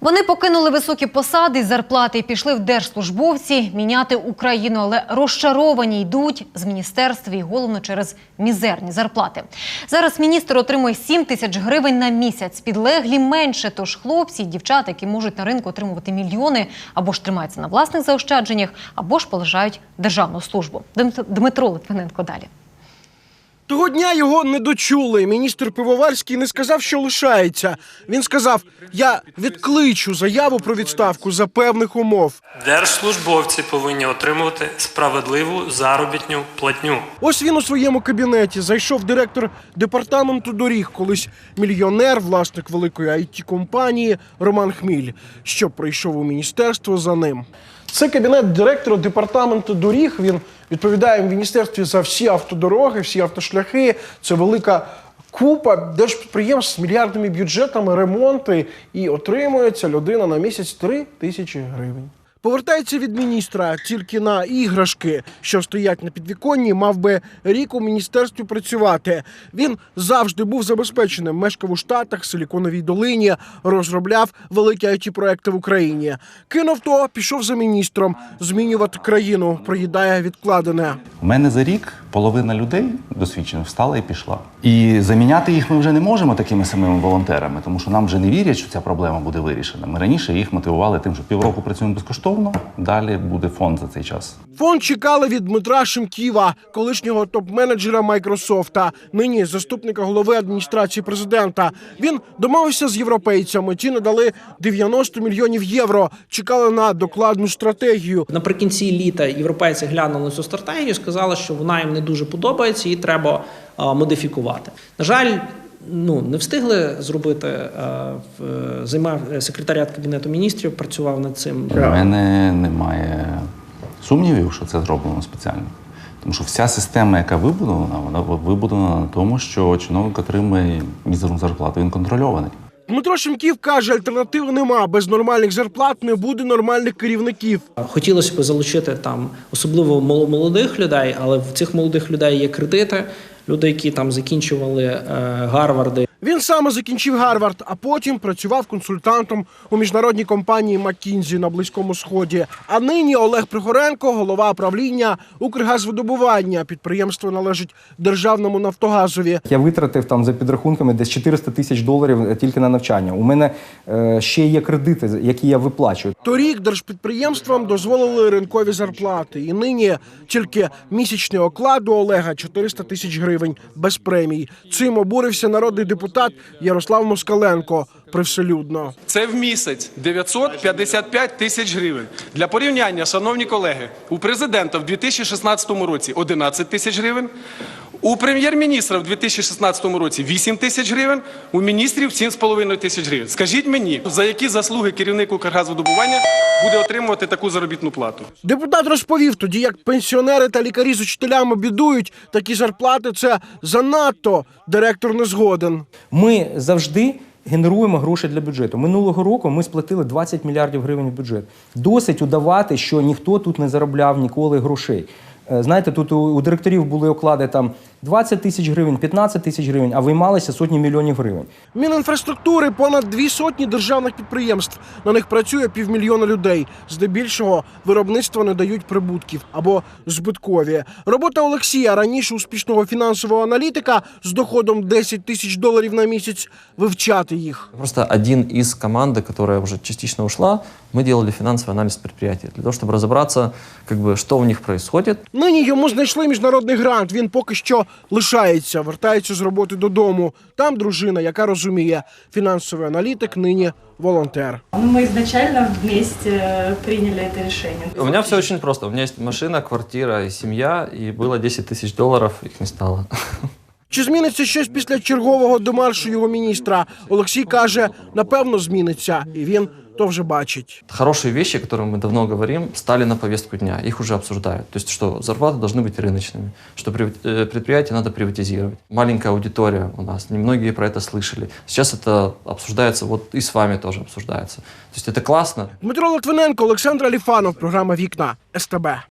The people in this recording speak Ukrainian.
Вони покинули високі посади, зарплати і пішли в держслужбовці міняти Україну, але розчаровані йдуть з міністерства і головно через мізерні зарплати. Зараз міністр отримує 7 тисяч гривень на місяць. Підлеглі менше. Тож хлопці і дівчата, які можуть на ринку отримувати мільйони, або ж тримаються на власних заощадженнях, або ж полежають державну службу. Дмит- Дмитро Литвиненко далі. Того дня його не дочули. Міністр Пивоварський не сказав, що лишається. Він сказав: я відкличу заяву про відставку за певних умов. Держслужбовці повинні отримувати справедливу заробітню платню. Ось він у своєму кабінеті зайшов директор департаменту доріг, колись мільйонер, власник великої it компанії Роман Хміль, що прийшов у міністерство за ним. Це кабінет директора департаменту доріг. Він відповідає в міністерстві за всі автодороги, всі автошляхи. Це велика купа держпідприємств з мільярдними бюджетами, ремонти, і отримується людина на місяць 3 тисячі гривень. Повертається від міністра тільки на іграшки, що стоять на підвіконні, мав би рік у міністерстві працювати. Він завжди був забезпеченим, мешкав у Штатах, Силіконовій долині, розробляв великі it проекти в Україні. Кинув то, пішов за міністром змінювати країну, проїдає відкладене. У мене за рік половина людей досвідчених встала і пішла. І заміняти їх ми вже не можемо такими самими волонтерами, тому що нам вже не вірять, що ця проблема буде вирішена. Ми раніше їх мотивували тим, що півроку працюємо безкоштовно. Далі буде фонд за цей час. Фонд чекали від Дмитра Шимківа, колишнього топ-менеджера Майкрософта, нині заступника голови адміністрації президента. Він домовився з європейцями. Ті надали 90 мільйонів євро. Чекали на докладну стратегію. Наприкінці літа європейці глянули цю стратегію, сказали, що вона їм не дуже подобається, її треба модифікувати. На жаль, ну не встигли зробити. в- Займав секретаріат кабінету міністрів, працював над цим. У мене немає сумнівів, що це зроблено спеціально. Тому що вся система, яка вибудована, вона вибудована на тому, що чиновник отримує мізерну зарплату. Він контрольований. Дмитро Шимків каже, альтернативи нема. Без нормальних зарплат не буде нормальних керівників. Хотілося б залучити там особливо молодих людей, але в цих молодих людей є кредити. Люди, які там закінчували е, Гарварди, Він саме закінчив Гарвард, а потім працював консультантом у міжнародній компанії McKinsey на Близькому Сході. А нині Олег Пригоренко, голова правління Укргазвидобування. Підприємство належить державному Нафтогазові. Я витратив там за підрахунками десь 400 тисяч доларів тільки на навчання. У мене е, ще є кредити, які я виплачую. Торік держпідприємствам дозволили ринкові зарплати, і нині тільки місячний оклад у Олега 400 тисяч гривень без премій. Цим обурився народний депутат Ярослав Москаленко привселюдно. Це в місяць 955 тисяч гривень. Для порівняння, шановні колеги, у президента в 2016 році 11 тисяч гривень, у прем'єр-міністра в 2016 році 8 тисяч гривень, у міністрів 7,5 тисяч гривень. Скажіть мені, за які заслуги керівник Укргазвидобування буде отримувати таку заробітну плату? Депутат розповів тоді, як пенсіонери та лікарі з учителями бідують, такі зарплати це занадто. Директор не згоден. Ми завжди генеруємо гроші для бюджету. Минулого року ми сплатили 20 мільярдів гривень в бюджет. Досить удавати, що ніхто тут не заробляв ніколи грошей. Е, Знаєте, тут у, у директорів були оклади там 20 тисяч гривень, 15 тисяч гривень, а виймалися сотні мільйонів гривень. Мінінфраструктури понад дві сотні державних підприємств. На них працює півмільйона людей. Здебільшого виробництва не дають прибутків або збиткові. Робота Олексія, раніше успішного фінансового аналітика з доходом 10 тисяч доларів на місяць, вивчати їх. Просто один из команды, которая уже частично ушла, мы делали финансовый анализ предприятия для того, чтобы разобраться, как бы, что у них происходит, Нині йому знайшли міжнародний грант. Він поки що лишається, вертається з роботи додому. Там дружина, яка розуміє, фінансовий аналітик нині волонтер. Ну, Мы изначально вместе э, приняли это решение. У меня все очень просто. У меня есть машина, квартира и семья, и было 10 тысяч долларов, их не стало. Чи зміниться щось після чергового демаршу його міністра? Олексій каже, напевно, зміниться, і він то вже бачить. Хорошие вещи, о которых мы давно говорим, стали на повестку дня. Их уже обсуждают. То есть, что зарплаты должны быть рыночными, что при- э, предприятия надо приватизировать. Маленькая аудитория у нас, немногие про это слышали. Сейчас это обсуждается, вот и с вами тоже обсуждается. То есть это классно, Дмитро Литвиненко, Олександр Аліфанов, програма Вікна СТБ.